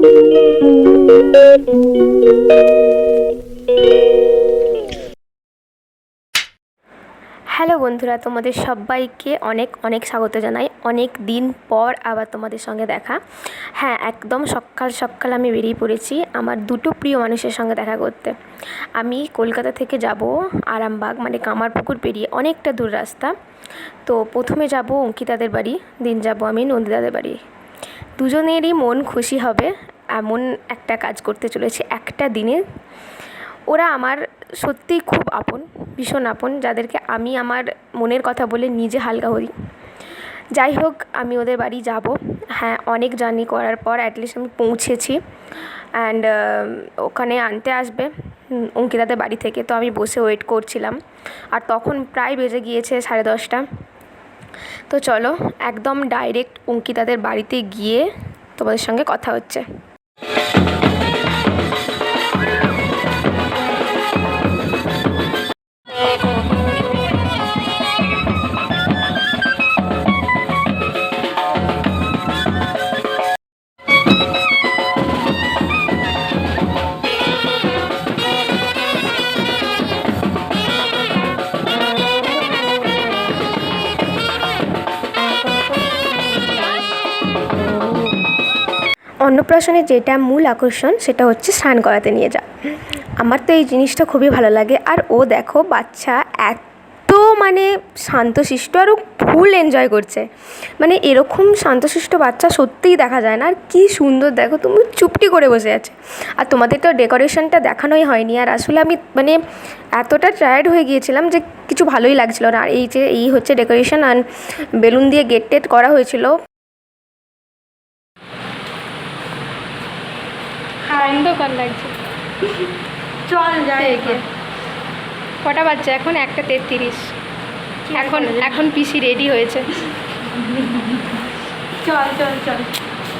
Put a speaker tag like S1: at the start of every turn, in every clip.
S1: Hello বন্ধুরা, তোমাদের সবাইকে অনেক অনেক স্বাগত জানাই। অনেক দিন পর আবার তোমাদের সঙ্গে দেখা। হ্যাঁ একদম সকাল সকাল আমি বেরিয়ে পড়েছি আমার দুটো প্রিয় মানুষের সঙ্গে দেখা করতে। আমি কলকাতা থেকে যাব আরামবাগ মানে কামারপুকুর পেরিয়ে অনেকটা দূর রাস্তা। তো প্রথমে যাব অঙ্কিতাদের বাড়ি, দিন যাব আমি নন্দিতাদের বাড়ি। দুজনেরই মন খুশি হবে, এমন একটা কাজ করতে চলেছি একটা দিনে। ওরা আমার সত্যিই খুব আপন, ভীষণ আপন, যাদেরকে আমি আমার মনের কথা বলে নিজে হালকা হই। যাই হোক, আমি ওদের বাড়ি যাব। হ্যাঁ অনেক জার্নি করার পর অ্যাটলিস্ট আমি পৌঁছেছি। অ্যান্ড ওখানে আনতে আসবে অঙ্কিতাদের বাড়ি থেকে। তো আমি বসে ওয়েট করছিলাম। আর তখন প্রায় বেজে গিয়েছে সাড়ে দশটা। তো চলো একদম ডাইরেক্ট অঙ্কিতাদের বাড়িতে গিয়ে তোমাদের সঙ্গে কথা হচ্ছে। অন্নপ্রাশনের যেটা মূল আকর্ষণ, সেটা হচ্ছে স্নান করাতে নিয়ে যা আমার তো এই জিনিসটা খুবই ভালো লাগে। আর ও দেখো, বাচ্চা এত মানে শান্তশিষ্ট আর ও ফুল এনজয় করছে। মানে এরকম শান্তশিষ্ট বাচ্চা সত্যিই দেখা যায় না। আর কী সুন্দর, দেখো, তুমি চুপটি করে বসে আছে। আর তোমাদের তো ডেকোরেশনটা দেখানোই হয়নি। আর আসলে আমি মানে এতটা টায়ার্ড হয়ে গিয়েছিলাম যে কিছু ভালোই লাগছিল না। আর এই যে, এই হচ্ছে ডেকোরেশন আর বেলুন দিয়ে গেট টেট করা হয়েছিল। অন্ধকার লাগছে।
S2: চল যাই
S1: কটা বাচ্চা এখন? একটা তেত্রিশ। এখন এখন পিসি রেডি হয়েছে।
S2: চল চল চল।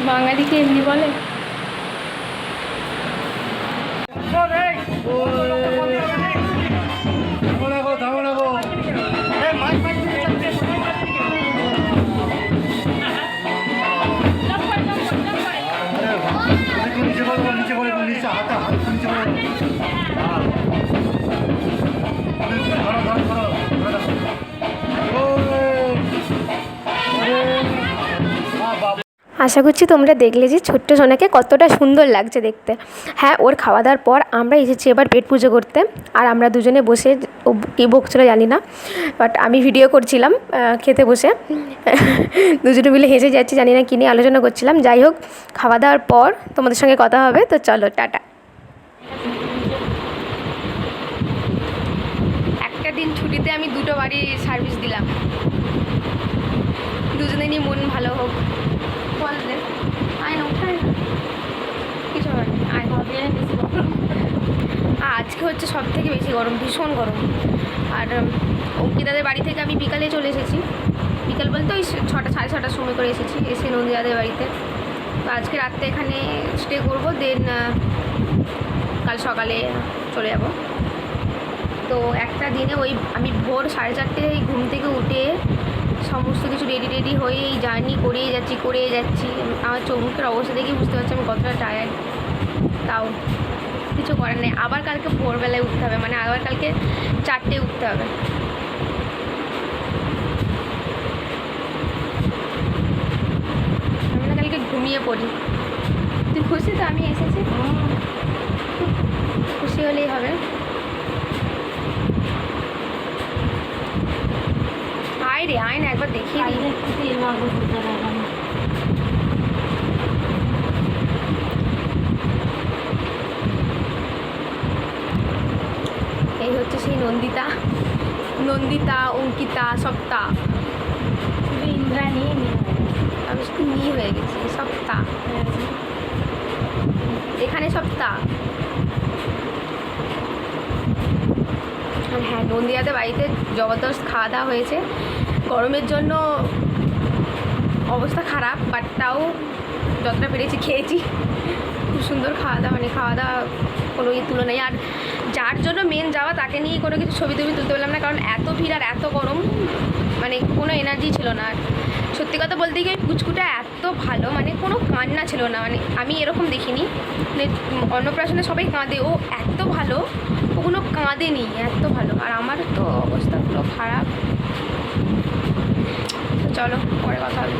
S1: বাঙালিকে এমনি বলে? আশা করছি তোমরা দেখলে যে ছোট্ট সোনাকে কতটা সুন্দর লাগছে দেখতে। হ্যাঁ ওর খাওয়া দাওয়ার পর আমরা এসেছি এবার পেট পুজো করতে। আর আমরা দুজনে বসে ও কী বকছিল জানি না বাট আমি ভিডিও করছিলাম খেতে বসে। দুজনে মিলে হেসে যাচ্ছি, জানি না কী নিয়ে আলোচনা করছিলাম। যাই হোক খাওয়া দাওয়ার পর তোমাদের সঙ্গে কথা হবে, তো চলো, টাটা। একটা দিন ছুটিতে আমি দুটো বাড়ি সার্ভিস দিলাম। দুজনেরই মন ভালো হোক বল রে আয় না উঠায় না কিছু হবে না আয় আর আজকে হচ্ছে সব থেকে বেশি গরম, ভীষণ গরম। আর অঙ্কিতাদের বাড়ি থেকে আমি বিকালে চলে এসেছি। বিকাল বলতে ওই ছটা, সাড়ে ছটার সময় করে এসেছি, এসে নন্দিদাদের বাড়িতে। তো আজকে রাত্রে এখানে স্টে করব দেন কাল সকালে চলে যাব। তো একটা দিনে ওই আমি ভোর সাড়ে চারটে ঘুম থেকে উঠে সমস্ত কিছু রেডি রেডি হয়ে এই জার্নি করেই যাচ্ছি করেই যাচ্ছি। আমার চোখ মুখের অবস্থা দেখেই বুঝতে পারছি আমি কতটা টায়ার্ড তাও কিছু করার নেই। আবার কালকে ভোরবেলায় উঠতে হবে মানে আবার কালকে চারটে উঠতে হবে। আমি না কালকে ঘুমিয়ে পড়ি। তুই খুশি তো? আমি এসেছি। খুশি হলেই হবে। আয় রে, আয় না একবার দেখিয়ে দিই এই হচ্ছে সেই নন্দিতা নন্দিতা অঙ্কিতা সপ্তা।
S2: শুধু ইন্দ্রাণী
S1: আমি শুধু মি হয়ে গেছি সপ্তা। এখানে সপ্তা। আর হ্যাঁ নন্দিয়াতে বাড়িতে জবরদস্ত খাওয়া দাওয়া হয়েছে। গরমের জন্য অবস্থা খারাপ বাট তাও যতটা পেরেছি খেয়েছি। খুব সুন্দর খাওয়া দাওয়া মানে খাওয়া দাওয়া কোনো ইয়ে তুলনায়। আর যার জন্য মেন যাওয়া, তাকে নিয়ে কোনো কিছু ছবি টবি তুলতে পারলাম না, কারণ এত ভিড় আর এত গরম মানে কোনো এনার্জি ছিল না। আর সত্যি কথা বলতে গিয়ে ওই পুচকুটা এত ভালো মানে কোনো কান্না ছিল না মানে আমি এরকম দেখিনি। মানে অন্নপ্রাশনে সবাই কাঁদে, ও এত ভালো, ও কোনো কাঁদেনি, এত ভালো। আর আমার তো অবস্থা পুরো খারাপ। চলো, পরে কথা হবে।